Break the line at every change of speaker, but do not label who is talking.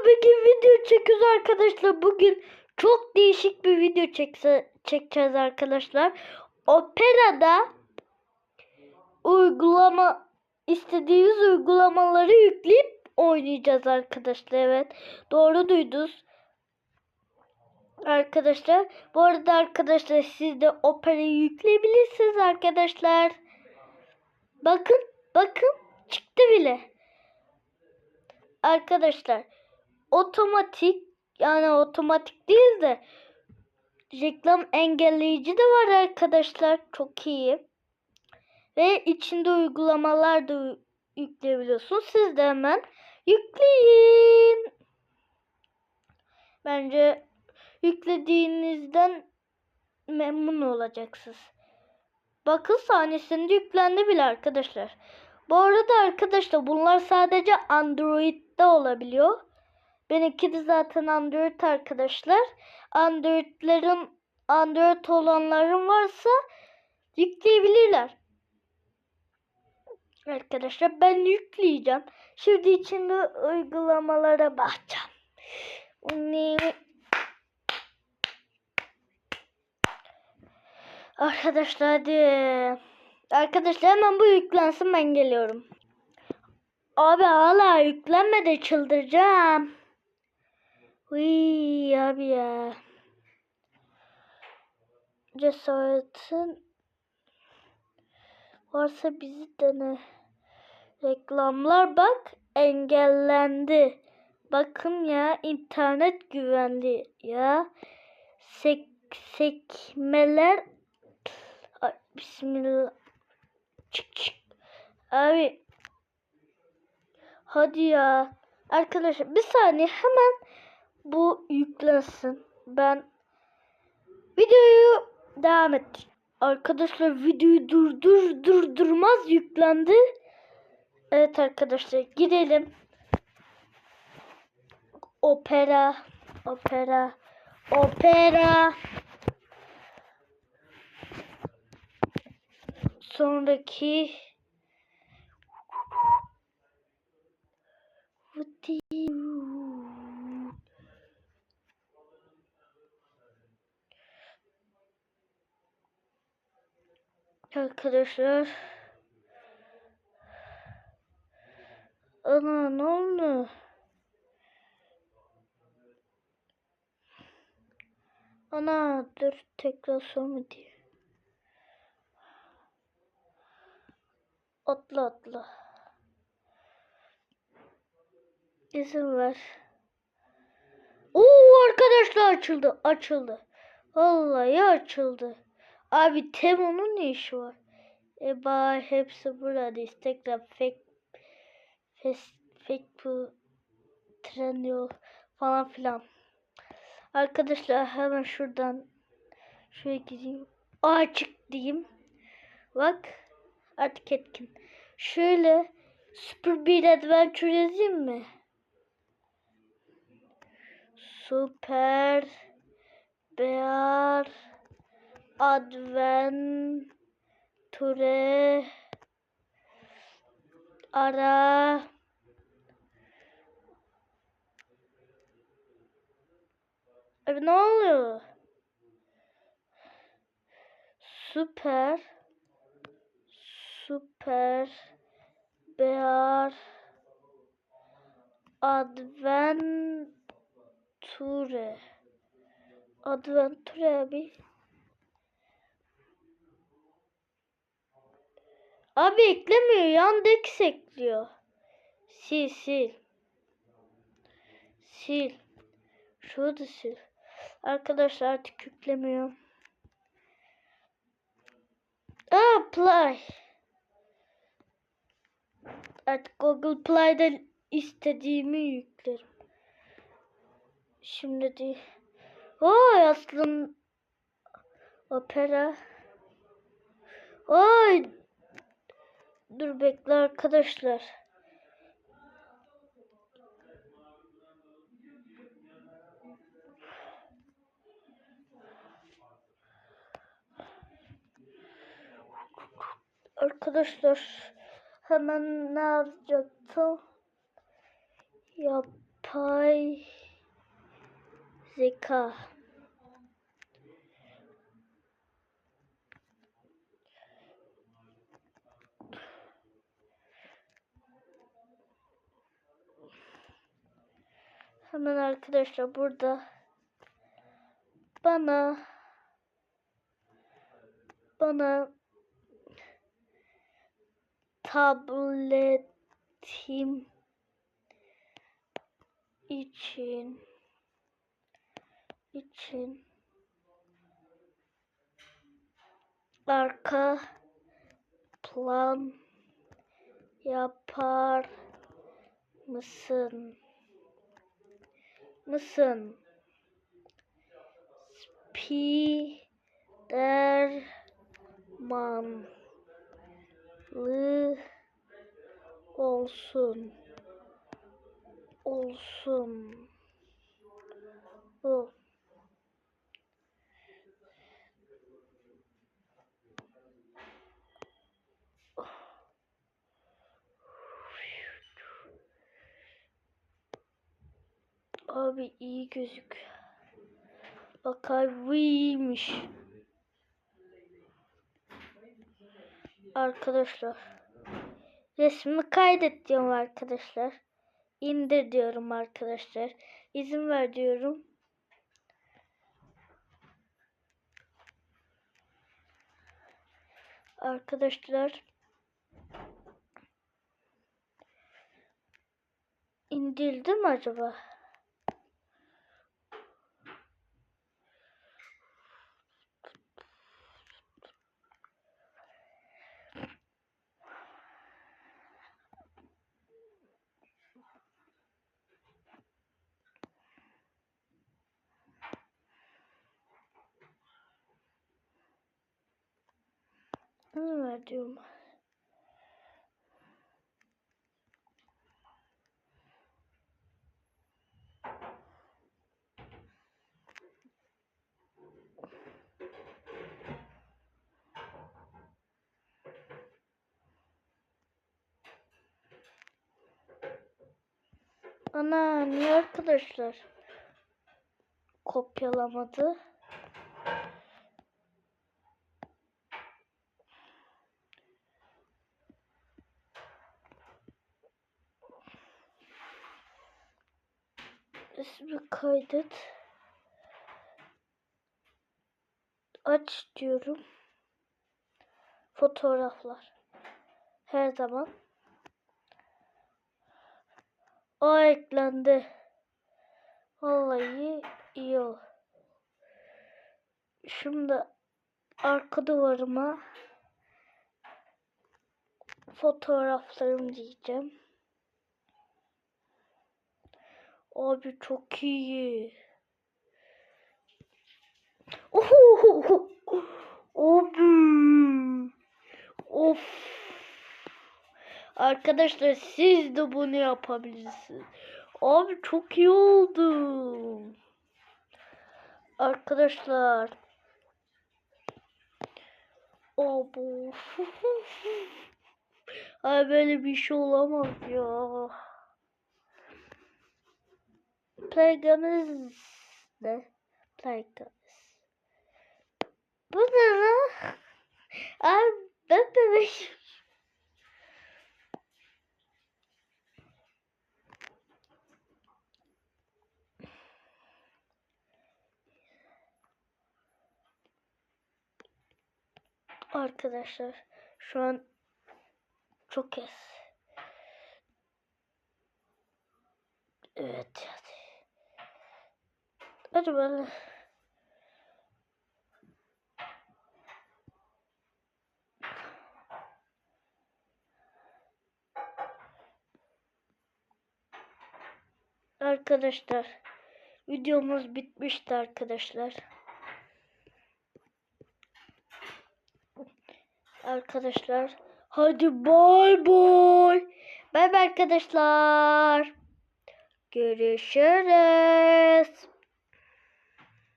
bugün video çekiyoruz arkadaşlar. Bugün çok değişik bir video çekse, çekeceğiz arkadaşlar. Opera'da uygulama istediğimiz uygulamaları yükleyip oynayacağız arkadaşlar. Evet. Doğru duydunuz. Arkadaşlar. Bu arada arkadaşlar siz de Opera'yı yükleyebilirsiniz arkadaşlar. Bakın. Bakın. Çıktı bile. Arkadaşlar otomatik yani otomatik değil de reklam engelleyici de var arkadaşlar. Çok iyi. Ve içinde uygulamalar da yükleyebiliyorsunuz. Siz de hemen yükleyin. Bence yüklediğinizden memnun olacaksınız. Bakın sahnesinde yüklendi bile arkadaşlar. Bu arada arkadaşlar bunlar sadece Android'de olabiliyor. Benimki de zaten Android arkadaşlar. Android'lerin Android olanların varsa yükleyebilirler. Arkadaşlar ben yükleyeceğim. Şimdi içinde uygulamalara bakacağım. Arkadaşlar hadi. Arkadaşlar hemen bu yüklensin ben geliyorum. Abi hala yüklenmedi çıldıracağım. Uy abi ya. Cesaretin varsa bizi dene. Reklamlar bak engellendi. Bakın ya internet güvenli ya. Sek sekmeler Ay, Bismillah. Çık çık. Abi. Hadi ya. Arkadaşlar bir saniye hemen bu yüklensin. Ben videoyu devam et. Arkadaşlar videoyu durdur durdurmaz yüklendi. Evet arkadaşlar gidelim. Opera, opera, opera. Sonraki Arkadaşlar Ana ne oldu? Ana dur tekrar sonra diye. Atla atla. İzin ver. Oo arkadaşlar açıldı. Açıldı. Vallahi açıldı. Abi Temo'nun ne işi var? E bari hepsi burada. Instagram fake Trendyol falan filan. Arkadaşlar hemen şuradan şöyle gideyim. Açık diyeyim. Bak artık etkin. Şöyle Super bir Adventure yazayım mı? Super Bear Adventure ara Abi ne oluyor? Süper. Süper. Bear. Adventure. Adventure abi Abi eklemiyor. Yandex ekliyor. Sil sil. Sil. Şurada sil. Arkadaşlar artık yüklemiyor. Aa Play. Artık Google Play'da istediğimi yüklerim. Şimdi değil. Oy aslında opera. Oy Dur bekle arkadaşlar. Arkadaşlar hemen ne yapacaktım? Yap Yapay zeka. Hemen arkadaşlar burada bana bana tabletim için için arka plan yapar mısın? Mısın? Spidermanlı olsun. Olsun. Bu. Abi iyi gözük. Bak abi iyiymiş. Arkadaşlar. Resmi kaydet diyorum arkadaşlar. İndir diyorum arkadaşlar. İzin ver diyorum. Arkadaşlar. İndirildi mi acaba? Ver diyorum. Ana niye arkadaşlar kopyalamadı? Resmi kaydet. Aç diyorum. Fotoğraflar. Her zaman. O eklendi. Vallahi iyi ol. Şimdi arka duvarıma fotoğraflarım diyeceğim. Abi çok iyi. Oho! Abi. Of. Arkadaşlar siz de bunu yapabilirsiniz. Abi çok iyi oldu. Arkadaşlar. Abi. Ay böyle bir şey olamaz ya. Plagamız ne? Plagamız. Bu ne lan? Ay ben bebek. Arkadaşlar şu an çok ez. Evet. Hadi böyle. Arkadaşlar videomuz bitmişti arkadaşlar. Arkadaşlar hadi bay bay. Bay bay arkadaşlar. Görüşürüz.